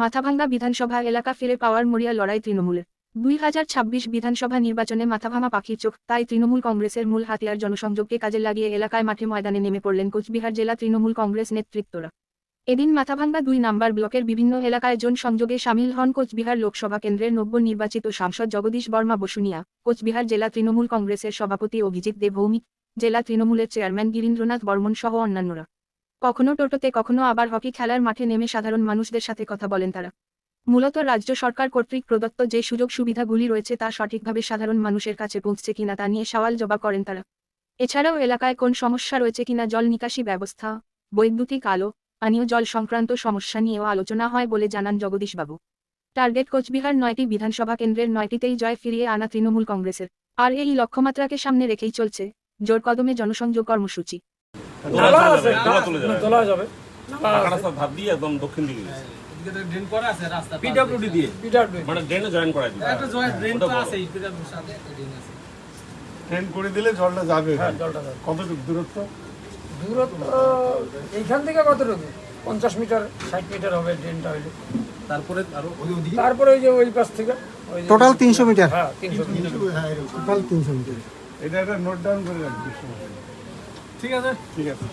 মাথাভাঙ্গা বিধানসভা এলাকা ফিরে পাওয়ার মরিয়া লড়াই তৃণমূলের। দুই হাজার ছাব্বিশ বিধানসভা নির্বাচনে মাথাভাঙা পাখির চোখ, তাই তৃণমূল কংগ্রেসের মূল হাতিয়ার জনসংযোগকে কাজে লাগিয়ে এলাকায় মাঠে ময়দানে নেমে পড়লেন কোচবিহার জেলা তৃণমূল কংগ্রেস নেতৃত্বরা। এদিন মাথাভাঙ্গা দুই নাম্বার ব্লকের বিভিন্ন এলাকায় জন সংযোগে সামিল হন কোচবিহার লোকসভা কেন্দ্রের নব্য নির্বাচিত সাংসদ জগদীশ বর্মা বসুনিয়া, কোচবিহার জেলা তৃণমূল কংগ্রেসের সভাপতি অভিজিৎ দেব ভৌমিক জেলা তৃণমূলের চেয়ারম্যান গিরীন্দ্রনাথ বর্মন সহ অন্যান্যরা। কখনো টোটোতে, কখনো আবার হকি খেলার মাঠে নেমে সাধারণ মানুষদের সাথে কথা বলেন তারা। মূলত রাজ্য সরকার কর্তৃক প্রদত্ত যে সুযোগ সুবিধাগুলি রয়েছে তা সঠিকভাবে সাধারণ মানুষের কাছে পৌঁছছে কিনা তা নিয়ে সওয়াল জবাব করেন তারা। এছাড়াও এলাকায় কোন সমস্যা রয়েছে কিনা জল নিকাশি ব্যবস্থা, বৈদ্যুতিক আলো, পানীয় জল সংক্রান্ত সমস্যা নিয়েও আলোচনা হয় বলে জানান জগদীশবাবু। টার্গেট কোচবিহার নয়টি বিধানসভা কেন্দ্রের নয়টিতেই জয় ফিরিয়ে আনা তৃণমূল কংগ্রেসের। আর এই লক্ষ্যমাত্রাকে সামনে রেখেই চলছে জোর কদমে জনসংযোগ কর্মসূচি। তুলে যাবে তোলা যাবে টাকা দিয়ে একদম দক্ষিণ দিকে গেছে। ড্রেন করা আছে রাস্তা পিডব্লিউডি দিয়ে। পিটার মানে ড্রেনে জয়েন করা দিবে একটা জয়েন্ট ড্রেন তো আছে পিডব্লিউর সাথে একটা ড্রেন আছে। ট্রেন করে দিলে জলটা যাবে। হ্যাঁ জলটা যাবে। কতটুকু দূরত্ব? দূরত্ব এইখান থেকে কতটুকু? পঞ্চাশ মিটার ষাট মিটার হবে ট্রেনটা হইলে। তারপরে আরও তারপরে ওই যে ওই পাশ থেকে ওই টোটাল তিনশো মিটার। হ্যাঁ তিনশো মিটার। টোটাল তিনশো মিটার। এটা একটা নোট ডাউন করে রাখবি। ঠিক আছে? ঠিক আছে।